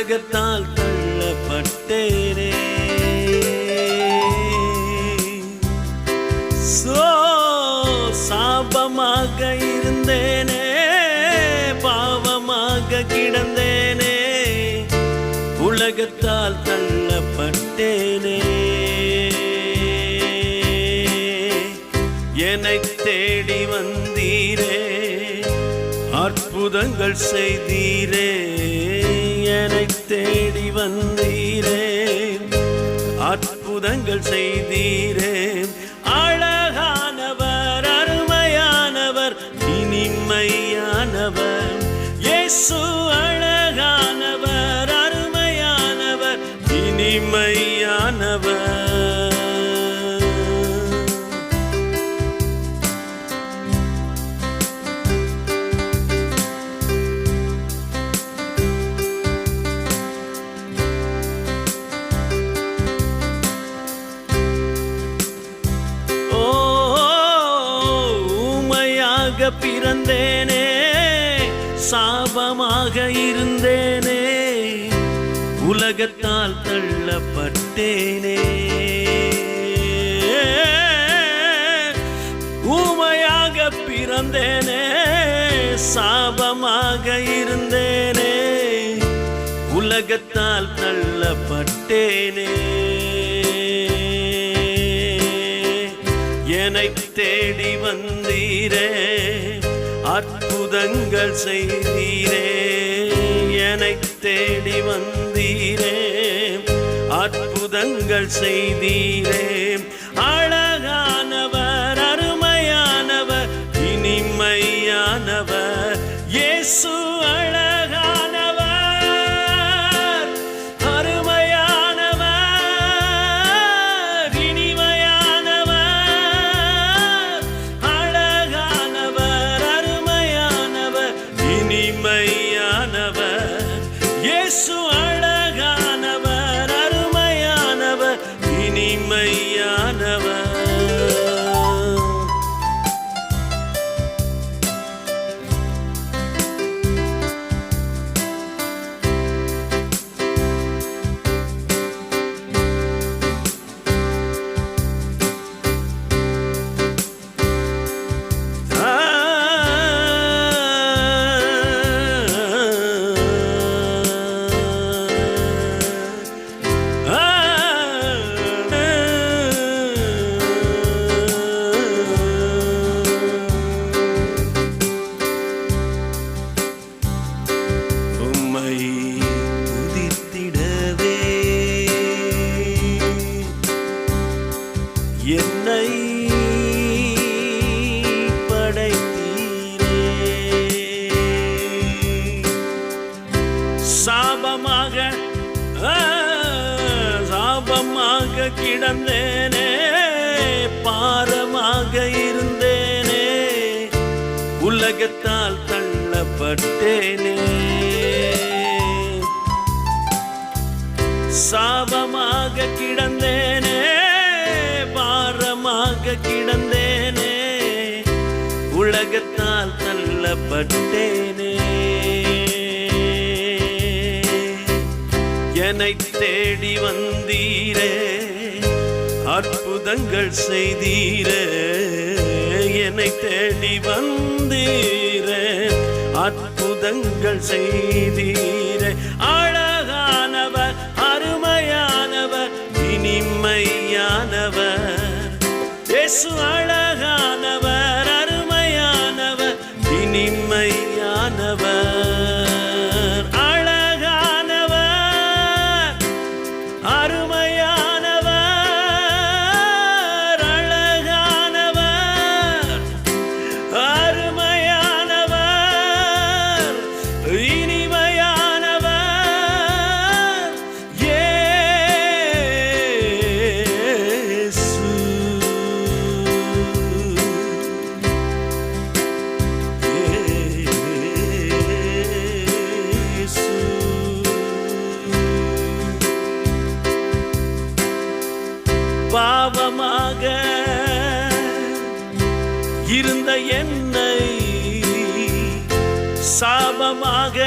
உலகத்தால் தள்ளப்பட்டேனே so சாபமாக இருந்தேனே பாவமாக கிடந்தேனே. உலகத்தால் தள்ளப்பட்டேனே. என்னை தேடி வந்தீரே அற்புதங்கள் செய்தீரே. என்னை தேடி வந்தீரே. அற்புதங்கள் செய்தீரே. அழகானவர் அருமையானவர் இனிமையானவர். இயேசு பிறந்தேனே சாபமாக இருந்தேனே உலகத்தால் தள்ளப்பட்டேனே. ஊமையாக பிறந்தேனே சாபமாக இருந்தேனே உலகத்தால் தள்ளப்பட்டேனே. என்னை தேடி வந்தீரே அற்புதங்கள் செய்தீரே. என்னை தேடி வந்தீரே அற்புதங்கள் செய்தீரே. அழகானவர் அருமையானவர் இனிமையானவர் இயேசு என்னை படைத்தீரே. சாபமாக சாபமாக கிடந்தேனே பாரமாக இருந்தேனே. உலகத்தால் தள்ளப்பட்டேனே. சாபமாக கிடந்தேன் தள்ளப்பட்டேனே என்னை தேடி வந்தீரே அற்புதங்கள் செய்தீரே. என்னை தேடி வந்தீரே அற்புதங்கள் செய்தீரே. அழகானவர் அருமையானவர் இனிமையானவர். இயேசு அழகானவர் பாவமாக இருந்த என்னை சாபமாக